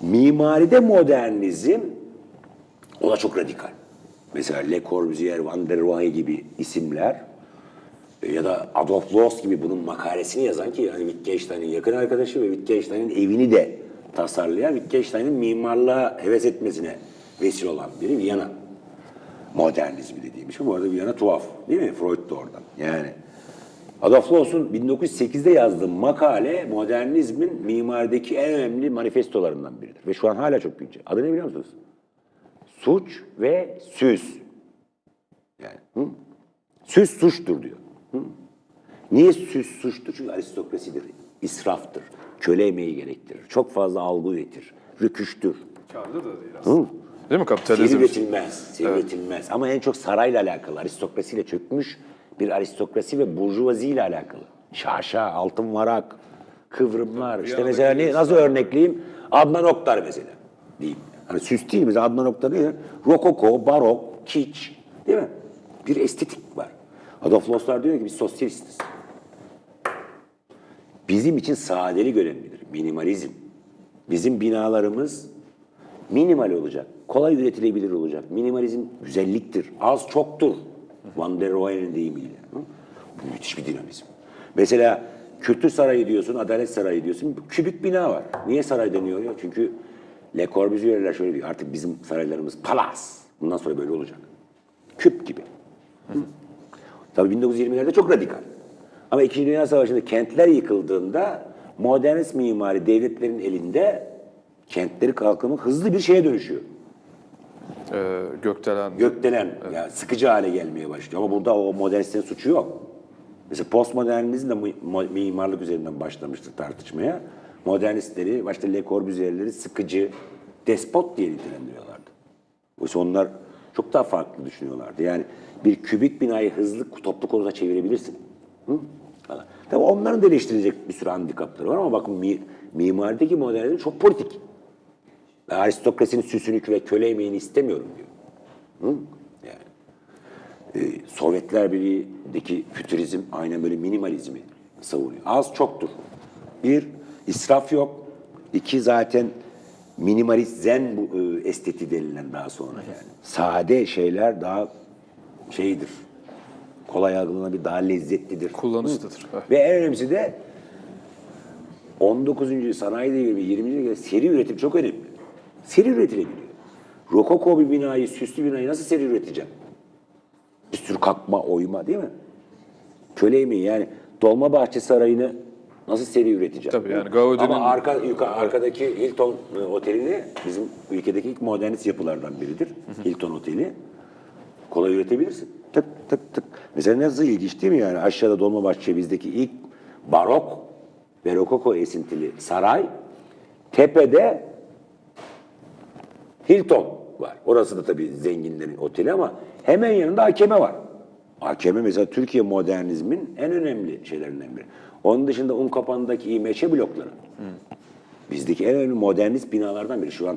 Mimaride modernizm o da çok radikal. Mesela Le Corbusier, Van der Rohe gibi isimler e, ya da Adolf Loos gibi bunun makalesini yazan ki yani Wittgenstein'in yakın arkadaşı ve Wittgenstein'in evini de tasarlayan Wittgenstein'in mimarlığa heves etmesine vesile olan biri Viyana modernizmi dediğim şey. Bu arada Viyana tuhaf değil mi? Freud da oradan. Yani Adolf Loos'un 1908'de yazdığı makale modernizmin mimarideki en önemli manifestolarından biridir. Ve şu an hala çok güncel. Adı ne biliyor musunuz? Suç ve süs. Yani hı? süs suçtur diyor. Hı? Niye süs suçtur? Çünkü aristokrasidir, israftır, köle emeği gerektirir, çok fazla algı üretir, rüküştür. Karlı da değil aslında. Değil mi kapitalizm? üretilmez, seri üretilmez. Ama en çok sarayla alakalı, aristokrasiyle çökmüş bir aristokrasi ve burjuvazi ile alakalı. Şaşa, altın varak, kıvrımlar. İşte mesela ne, nasıl örnekleyeyim? Adnan Oktar mesela diyeyim. Hani süs değil mesela Adnan Oktar değil. Rokoko, barok, kiç değil mi? Bir estetik var. Adolf Looslar diyor ki biz sosyalistiz. Bizim için sadelik önemlidir. Minimalizm. Bizim binalarımız minimal olacak. Kolay üretilebilir olacak. Minimalizm güzelliktir. Az çoktur. Van der Rohe'nin deyimiyle. Bu müthiş bir dinamizm. Mesela Kültür Sarayı diyorsun, Adalet Sarayı diyorsun. Kübik bina var. Niye saray deniyor ya? Çünkü Le Corbusier'ler şöyle diyor. Artık bizim saraylarımız palas. Bundan sonra böyle olacak. Küp gibi. Tabii 1920'lerde çok radikal. Ama İkinci Dünya Savaşı'nda kentler yıkıldığında modernist mimari devletlerin elinde kentleri kalkınma hızlı bir şeye dönüşüyor. Ee, gökdelen. Gökdelen, yani sıkıcı hale gelmeye başlıyor. Ama burada o modernistlerin suçu yok. Mesela postmodernizm de mimarlık üzerinden başlamıştı tartışmaya. Modernistleri, başta Le Corbusier'leri sıkıcı, despot diye nitelendiriyorlardı. Oysa onlar çok daha farklı düşünüyorlardı. Yani bir kübik binayı hızlı toplu konuda çevirebilirsin. Hı? Falan. Tabii onların da eleştirecek bir sürü handikapları var ama bakın mi, mimarideki modernizm çok politik. Ben aristokrasinin süsünü ve köle emeğini istemiyorum diyor. Hı? Yani. Ee, Sovyetler Birliği'ndeki fütürizm aynen böyle minimalizmi savunuyor. Az çoktur. Bir, israf yok. İki, zaten minimalist zen bu e, esteti denilen daha sonra yani. Sade şeyler daha şeydir. Kolay algılanabilir, daha lezzetlidir. Kullanışlıdır. Evet. Ve en önemlisi de 19. sanayi devrimi 20. yüzyılda seri üretim çok önemli. Seri üretilebiliyor. Rokoko bir binayı, süslü binayı nasıl seri üreteceğim? Bir sürü kalkma, oyma değil mi? Köle emeği yani Dolmabahçe Sarayı'nı nasıl seri üreteceğim? Tabii yani Gaudi'nin- Ama arka, yukarı, arkadaki Hilton e, Oteli'ni bizim ülkedeki ilk modernist yapılardan biridir. Hilton Oteli. Kolay üretebilirsin. Tık tık tık. Mesela nasıl ilginç değil mi yani? Aşağıda Dolmabahçe bizdeki ilk barok ve rokoko esintili saray. Tepede Hilton var. Orası da tabii zenginlerin oteli ama hemen yanında AKM var. AKM mesela Türkiye modernizmin en önemli şeylerinden biri. Onun dışında Unkapanı'ndaki İMÇ blokları. Bizdeki en önemli modernist binalardan biri. Şu an